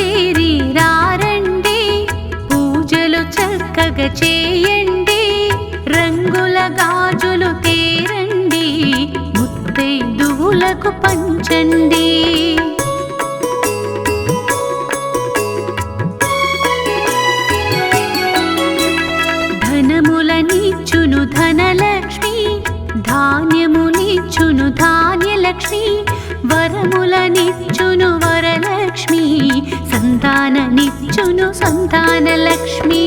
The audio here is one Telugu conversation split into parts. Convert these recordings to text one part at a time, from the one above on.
చేరి రారండి పూజలు చక్కగా చేయండి. రంగుల గాజులు తేరండి. ముత్తైదువులకు పంచండి. सन्तानलक्ष्मी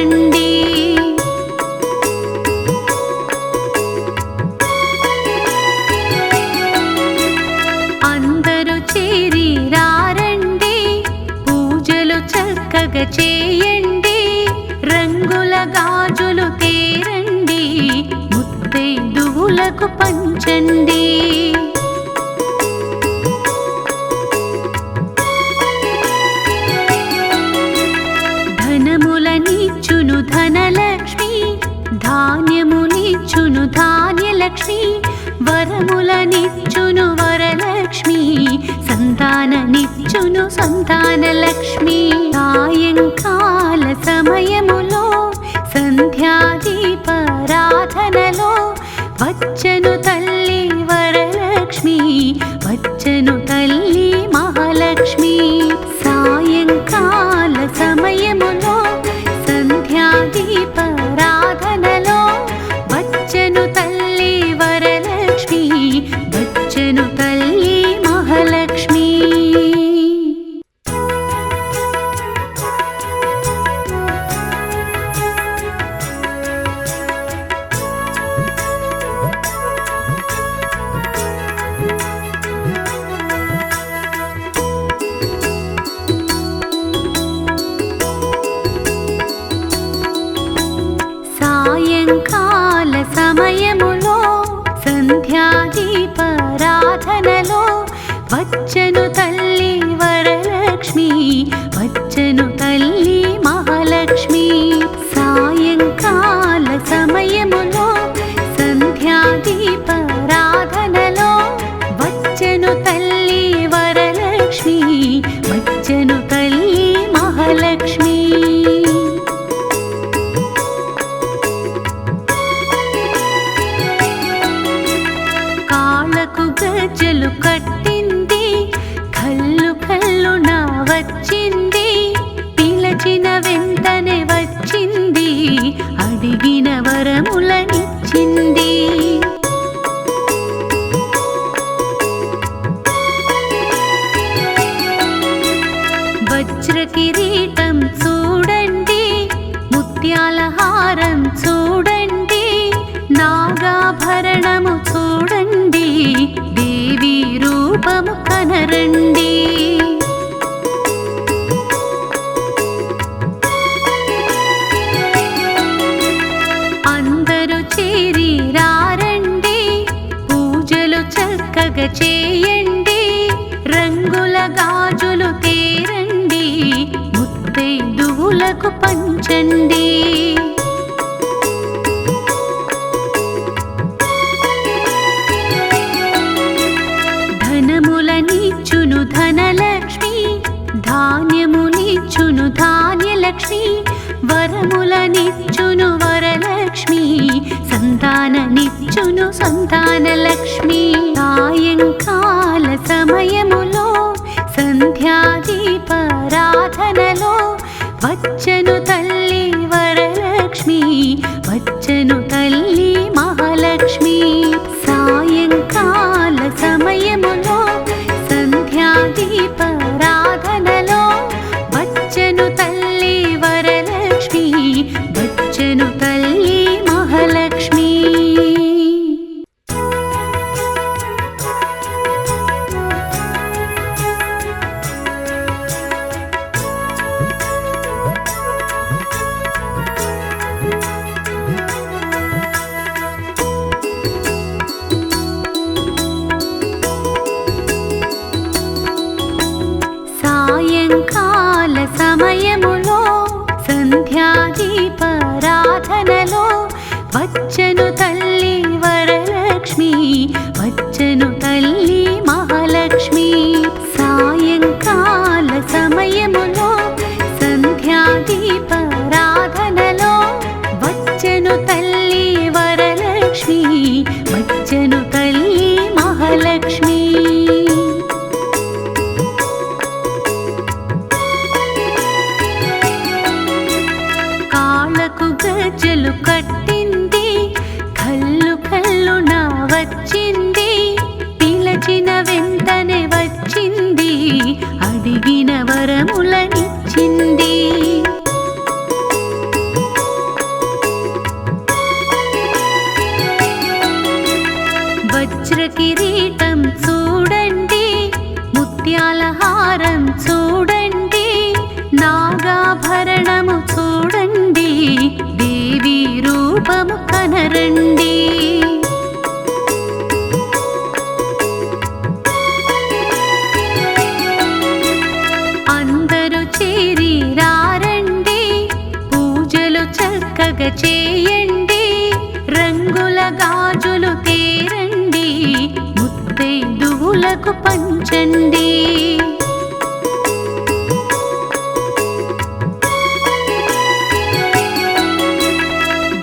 கண்டு వరలక్ష్మి సంతాన వరలక్ష్మి సంతాన సంతానలక్ష్మి. సాయంకాల సమయములో సంధ్యాదీపారాధనలో వచ్చను తల్లి వచ్చింది. పిలచిన వెంటనే వచ్చింది. అడిగిన వరముల పంచండి. ధనములనిచ్చును ధనలక్ష్మి ధాన్యమునిచ్చును ధాన్యలక్ష్మి వరములనిచ్చును వరలక్ష్మి సంతాననిచ్చును సంతానలక్ష్మి. సాయంకాల సమయములో కిరీటం చూడండి ముత్యాల హారం చూడండి నాగాభరణము చూడండి దేవి రూపము కనరండి. మాకు పంచండి.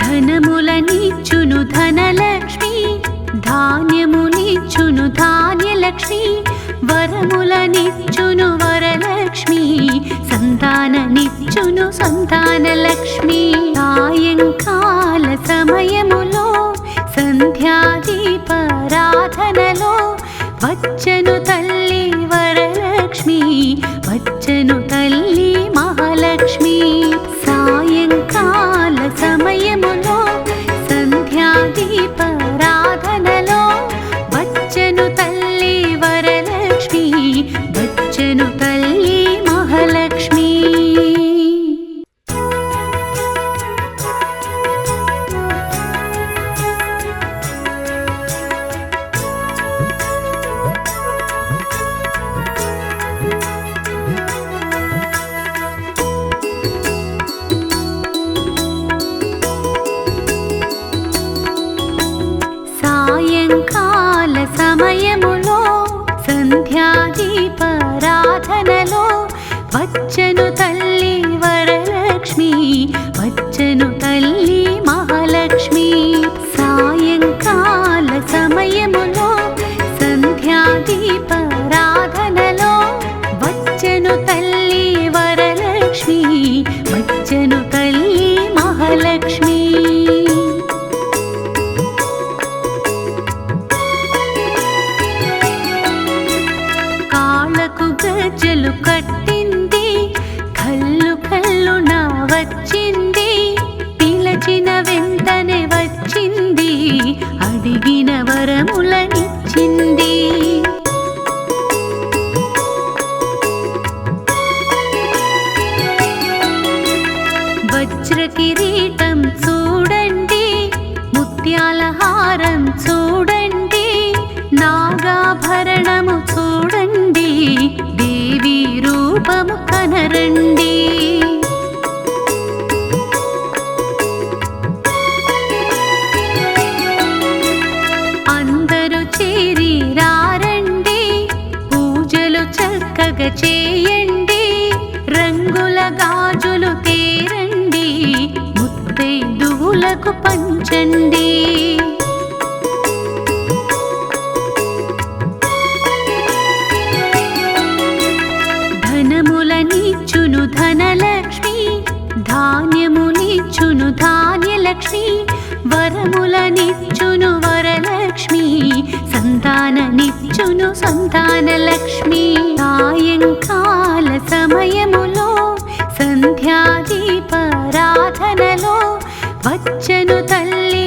ధనములనిచ్చును ధనలక్ష్మి ధాన్యమునిచ్చును ధాన్యలక్ష్మి వరములనిచ్చును వరలక్ష్మి సంతాననిచ్చును సంతానలక్ష్మి. సాయంకాల సమయము ఉంచండి ధనములనిచ్చును ధనలక్ష్మి ధాన్యములిచ్చును ధాన్యలక్ష్మి వరములనిచ్చును వరలక్ష్మి సంతాననిచ్చును సంతానలక్ష్మి. సాయంకాల సమయములో సంధ్యాదీపారాధనలో వచ్చను తల్లి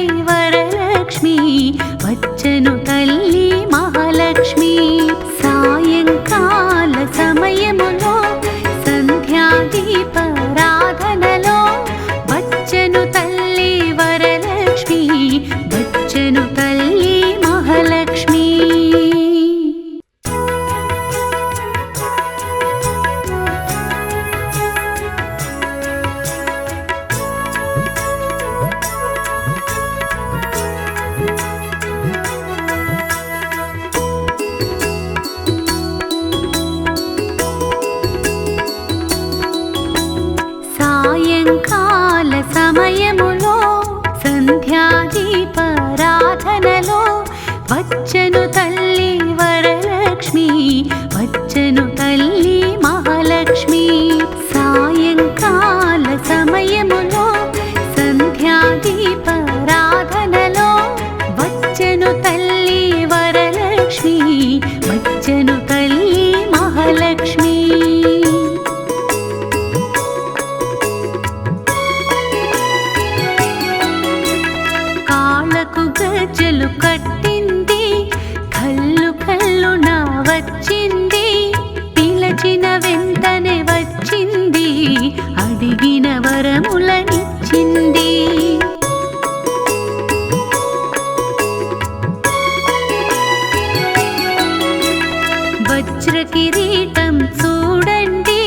వజ్ర కిరీటం చూడండి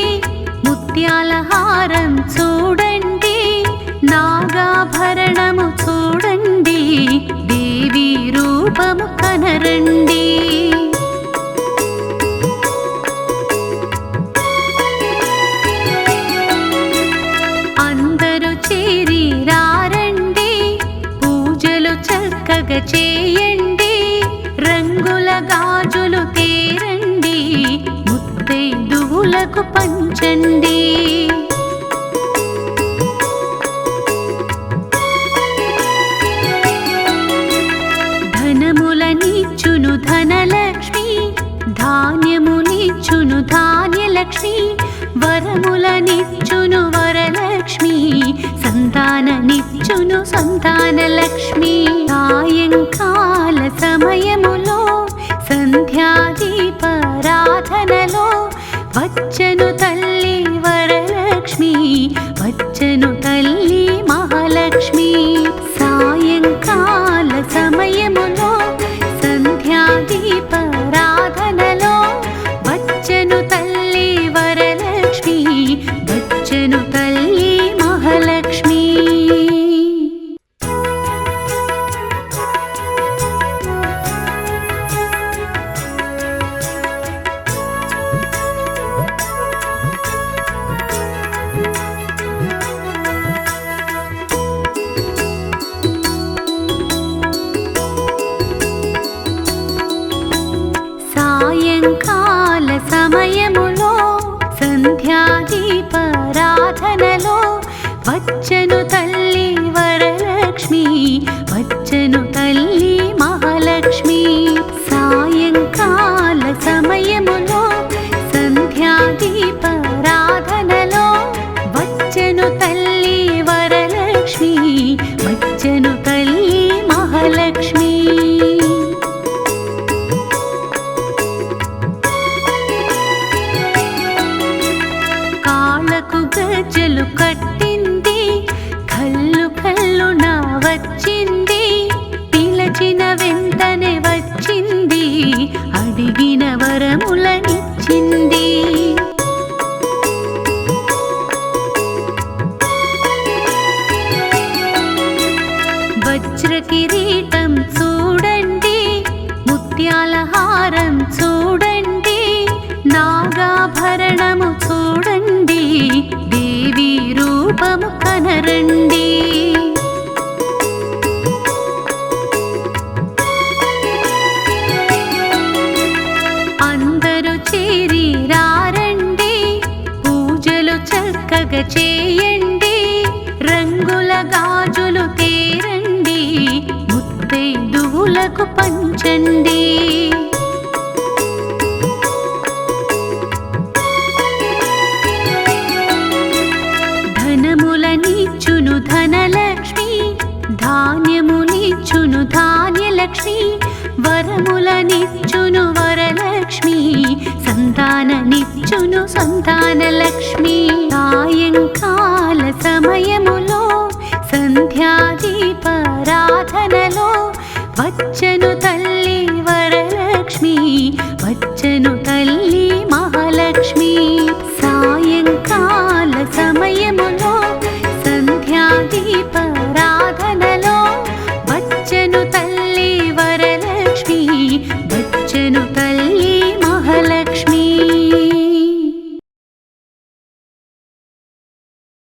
ముత్యాల హారం చూడండి నాగాభరణము చూడండి దేవి రూపము కనరండి. കണ്ടേ చేయండి రంగుల గాజులు తీరండి ముత్తైదువులకు పంచండి. ధనములనిచ్చును ధనలక్ష్మి ధాన్యమునిచ్చును ధాన్యలక్ష్మి వరములనిచ్చును వరలక్ష్మి సంతాననిచ్చును సంతానలక్ష్మి.